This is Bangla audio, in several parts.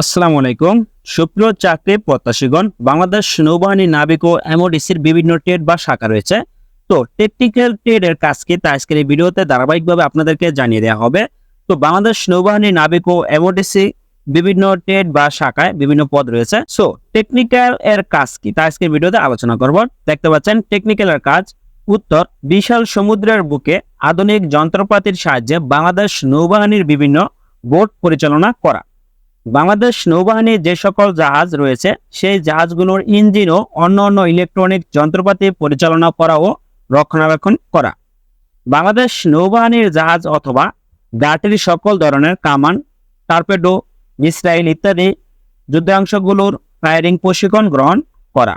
আসসালামু আলাইকুম। সুপ্রিয় চাকরি প্রত্যাশীগণ, বাংলাদেশ নৌবাহিনী নাবিক ও এমওডিসির বিভিন্ন ট্রেড বা শাখা রয়েছে। তো টেকনিক্যাল ট্রেডের কাজ কি তা আজকের এই ভিডিওতে ধারাবাহিকভাবে আপনাদেরকে জানিয়ে দেওয়া হবে। তো বাংলাদেশ নৌবাহিনী নাবিক ও এমওডিসি বিভিন্ন ট্রেড বা শাখায় বিভিন্ন পদ রয়েছে। সো টেকনিক্যাল এর কাজ কি তা আজকের ভিডিওতে আলোচনা করব। দেখতে পাচ্ছেন টেকনিক্যাল এর কাজ। উত্তর, বিশাল সমুদ্রের বুকে আধুনিক যন্ত্রপাতির সাহায্যে বাংলাদেশ নৌবাহিনীর বিভিন্ন বোট পরিচালনা করা। বাংলাদেশ নৌবাহিনীর যে সকল জাহাজ রয়েছে, সেই জাহাজগুলোর ইঞ্জিন ও অন্য অন্য ইলেকট্রনিক যন্ত্রপাতি পরিচালনা করা ও রক্ষণাবেক্ষণ করা। বাংলাদেশ নৌবাহিনীর জাহাজ অথবা গাটির সকল ধরনের কামান, টার্পেডো, মিসাইল ইত্যাদি যুদ্ধাংশগুলোর ফায়ারিং প্রশিক্ষণ গ্রহণ করা।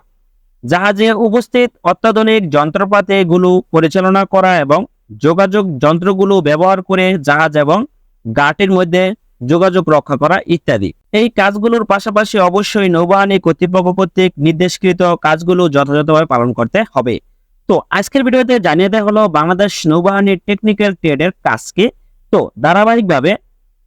জাহাজে উপস্থিত অত্যাধুনিক যন্ত্রপাতিগুলো পরিচালনা করা এবং যোগাযোগ যন্ত্রগুলো ব্যবহার করে জাহাজ এবং গাটির মধ্যে যোগাযোগ রক্ষা করা ইত্যাদি। এই কাজগুলোর পাশাপাশি অবশ্যই নৌবাহিনী কর্তৃপক্ষ কর্তৃক নির্দেশকৃত কাজগুলো যথাযথভাবে পালন করতে হবে। তো, আজকের ভিডিওতে জানিয়ে দেওয়া হলো বাংলাদেশ নৌবাহিনীর টেকনিক্যাল ট্রেডের কাজকে তো, ধারাবাহিকভাবে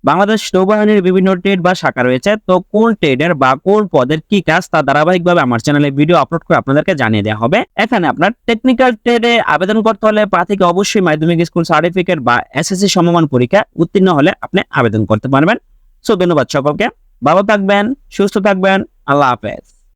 বাংলাদেশ নৌবাহিনীর বিভিন্ন ট্রেড বা শাখা রয়েছে। তো কোন ট্রেডের বা কোন পদের কি কাজ তা ধারাবাহিকভাবে আমার চ্যানেলে ভিডিও আপলোড করে আপনাদেরকে জানিয়ে দেওয়া হবে। এখানে আপনার টেকনিক্যাল ট্রেডে আবেদন করতে হলে প্রার্থীকে অবশ্যই মাধ্যমিক স্কুল সার্টিফিকেট বা এসএসসি সমমান পরীক্ষা উত্তীর্ণ হলে আপনি আবেদন করতে পারবেন। সো ধন্যবাদ সকলকে। ভালো থাকবেন, সুস্থ থাকবেন। আল্লাহ হাফেজ।